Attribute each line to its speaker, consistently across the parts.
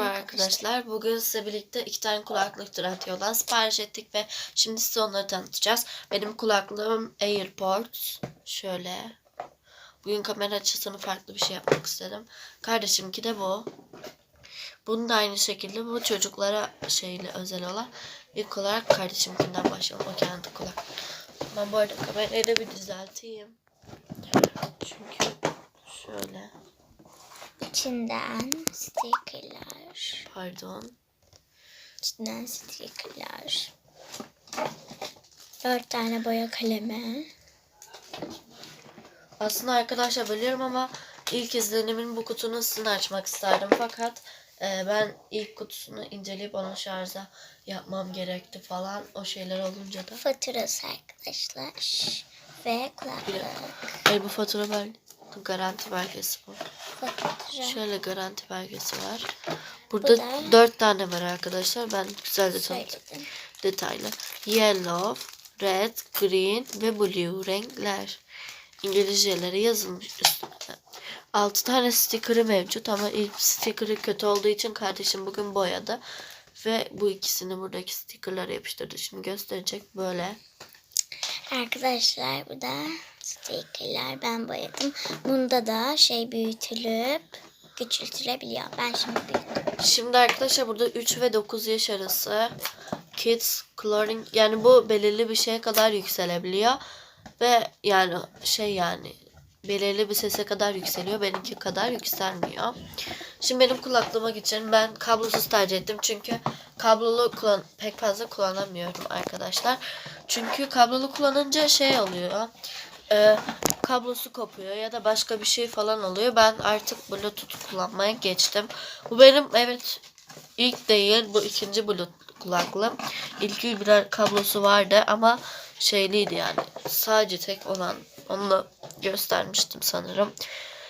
Speaker 1: Merhaba arkadaşlar. Bugün size birlikte iki tane kulaklık Trendyol'dan sipariş ettik ve şimdi size onları tanıtacağız. Benim kulaklığım AirPods. Şöyle. Bugün kamera açısını farklı bir şey yapmak istedim. Kardeşimki de bu. Bunun da aynı şekilde bu çocuklara şeyle özel olan. İlk olarak kardeşimkinden başlayalım. O kendi kulak. Ben bu arada kamerayı da bir düzelteyim. Çünkü şöyle.
Speaker 2: İçinden stickerlar.
Speaker 1: Pardon.
Speaker 2: İçinden stickerlar. Dört tane boya kalemi.
Speaker 1: Aslında arkadaşlar bölüyorum ama ilk izlenimin bu kutunun sısını açmak isterdim. Fakat e, ben ilk kutusunu inceleyip onu şarja yapmam gerekti falan. O şeyler olunca da.
Speaker 2: Faturası arkadaşlar. Ve kulaklık.
Speaker 1: Ay bu fatura bel garanti belgesi bu.
Speaker 2: Fatura.
Speaker 1: Şöyle garanti belgesi var. Burada
Speaker 2: Bu da-
Speaker 1: dört tane var arkadaşlar. Ben güzel de tanıtayım.
Speaker 2: Söyledim.
Speaker 1: detaylı. Yellow, red, green ve blue renkler. İngilizceleri yazılmış üstüne. 6 tane sticker'ı mevcut ama ilk sticker'ı kötü olduğu için kardeşim bugün boyadı. Ve bu ikisini buradaki sticker'lara yapıştırdı. Şimdi gösterecek böyle.
Speaker 2: Arkadaşlar bu da stickerlar ben boyadım. Bunda da şey büyütülüp küçültülebiliyor. Ben şimdi büyüttüm.
Speaker 1: Şimdi arkadaşlar burada 3 ve 9 yaş arası kids coloring yani bu belirli bir şeye kadar yükselebiliyor. Ve yani şey yani belirli bir sese kadar yükseliyor. Benimki kadar yükselmiyor. Şimdi benim kulaklığıma geçelim. Ben kablosuz tercih ettim. Çünkü kablolu kullan pek fazla kullanamıyorum arkadaşlar. Çünkü kablolu kullanınca şey oluyor. E, kablosu kopuyor ya da başka bir şey falan oluyor. Ben artık Bluetooth kullanmaya geçtim. Bu benim evet ilk değil bu ikinci Bluetooth kulaklığım. İlk birer kablosu vardı ama şeyliydi yani. Sadece tek olan onu göstermiştim sanırım.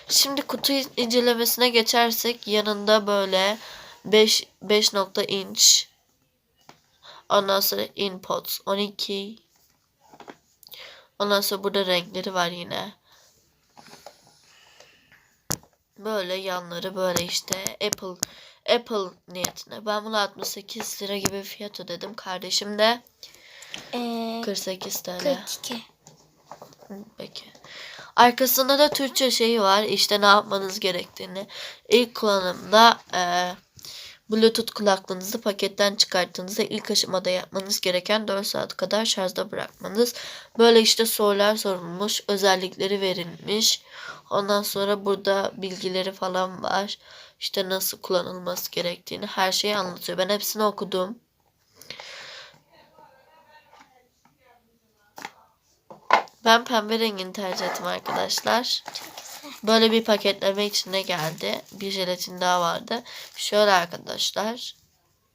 Speaker 1: Şimdi kutu incelemesine geçersek yanında böyle 5 5 nokta inç ondan sonra inputs 12 ondan sonra burada renkleri var yine. Böyle yanları böyle işte Apple Apple niyetine. Ben bunu 68 lira gibi fiyat ödedim. Kardeşim de
Speaker 2: Ee,
Speaker 1: 48 TL.
Speaker 2: 42.
Speaker 1: Hı, Peki. Arkasında da Türkçe şeyi var. İşte ne yapmanız gerektiğini. İlk kullanımda e, Bluetooth kulaklığınızı paketten çıkarttığınızda ilk aşamada yapmanız gereken 4 saat kadar şarjda bırakmanız. Böyle işte sorular sorulmuş. Özellikleri verilmiş. Ondan sonra burada bilgileri falan var. İşte nasıl kullanılması gerektiğini her şeyi anlatıyor. Ben hepsini okudum. Ben pembe rengini tercih ettim arkadaşlar.
Speaker 2: Çok.
Speaker 1: Böyle bir paketleme içinde geldi. Bir jelatin daha vardı. Şöyle arkadaşlar.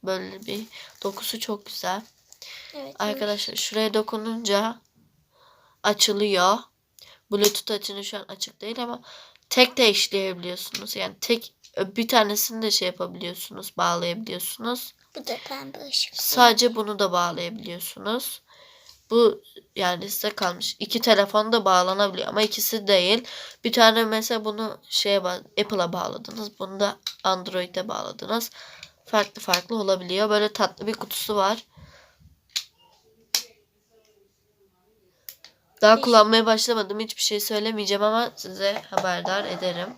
Speaker 1: Böyle bir dokusu çok güzel.
Speaker 2: Evet.
Speaker 1: Arkadaşlar şuraya dokununca açılıyor. Bluetooth açını şu an açık değil ama tek de işleyebiliyorsunuz. Yani tek bir tanesini de şey yapabiliyorsunuz, bağlayabiliyorsunuz.
Speaker 2: Bu da pembe ışık.
Speaker 1: Sadece bunu da bağlayabiliyorsunuz. Bu yani size kalmış. İki telefon da bağlanabiliyor ama ikisi değil. Bir tane mesela bunu şeye Apple'a bağladınız. Bunu da Android'e bağladınız. Farklı farklı olabiliyor. Böyle tatlı bir kutusu var. Daha kullanmaya başlamadım. Hiçbir şey söylemeyeceğim ama size haberdar ederim.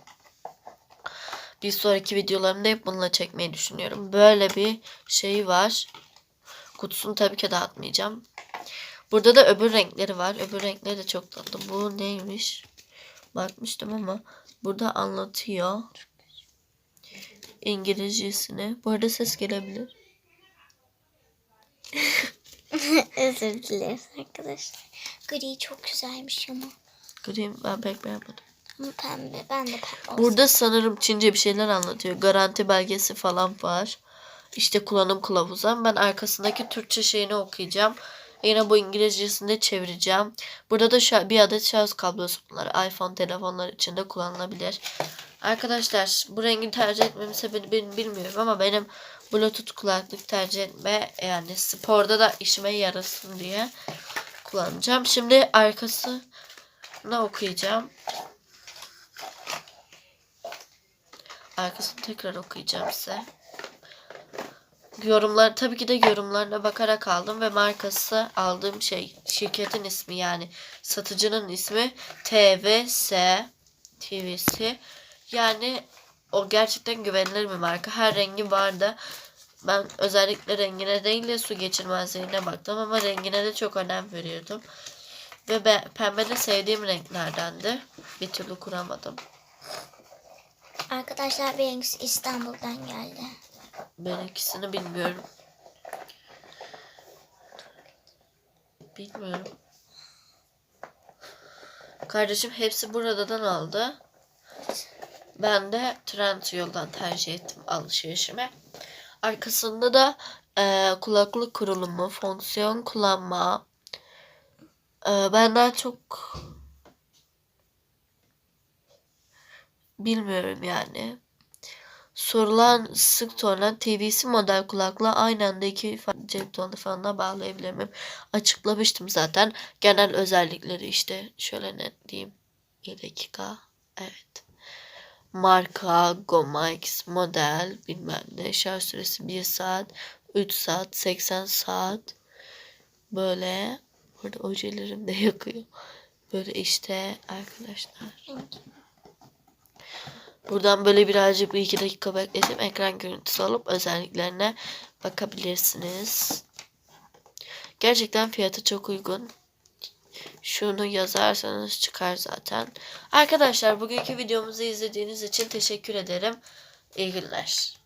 Speaker 1: Bir sonraki videolarımda hep bununla çekmeyi düşünüyorum. Böyle bir şey var. Kutusunu tabii ki dağıtmayacağım. Burada da öbür renkleri var. Öbür renkleri de çok tatlı. Bu neymiş? Bakmıştım ama burada anlatıyor. İngilizcesini. Bu arada ses gelebilir.
Speaker 2: Özür dileriz arkadaşlar. Gri çok güzelmiş ama.
Speaker 1: Green ben pek beğenmedim.
Speaker 2: Ama pembe. Ben de pembe olsun.
Speaker 1: Burada sanırım Çince bir şeyler anlatıyor. Garanti belgesi falan var. İşte kullanım kılavuzu. Ben arkasındaki Türkçe şeyini okuyacağım. Yine bu İngilizcesini de çevireceğim. Burada da bir adet şarj kablosu bunlar. iPhone telefonlar için de kullanılabilir. Arkadaşlar bu rengi tercih etmemin sebebi ben bilmiyorum ama benim Bluetooth kulaklık tercih etme yani sporda da işime yarasın diye kullanacağım. Şimdi arkasını okuyacağım. Arkasını tekrar okuyacağım size. Yorumlar tabii ki de yorumlarına bakarak aldım ve markası aldığım şey şirketin ismi yani satıcının ismi TVS TVC yani o gerçekten güvenilir bir marka. Her rengi vardı. Ben özellikle rengine değil de su geçirmezliğine baktım ama rengine de çok önem veriyordum. Ve be, pembe de sevdiğim renklerdendi. Bir türlü kuramadım.
Speaker 2: Arkadaşlar benimkisi İstanbul'dan geldi.
Speaker 1: Ben ikisini bilmiyorum. Bilmiyorum. Kardeşim hepsi buradan aldı. Ben de Trendyol'dan tercih ettim alışverişime. Arkasında da eee, kulaklık kurulumu, fonksiyon kullanma. Eee, benden çok bilmiyorum yani. Sorulan sık sorulan TV'si model kulaklığı aynı anda iki cep telefonuna bağlayabilir miyim? Açıklamıştım zaten. Genel özellikleri işte şöyle ne diyeyim. Bir dakika. Evet. Marka, Gomax, model bilmem ne. Şarj süresi 1 saat, 3 saat, 80 saat. Böyle. Burada ojelerim de yakıyor. Böyle işte arkadaşlar. Buradan böyle birazcık bir iki dakika bekletip ekran görüntüsü alıp özelliklerine bakabilirsiniz. Gerçekten fiyatı çok uygun. Şunu yazarsanız çıkar zaten. Arkadaşlar bugünkü videomuzu izlediğiniz için teşekkür ederim. İyi günler.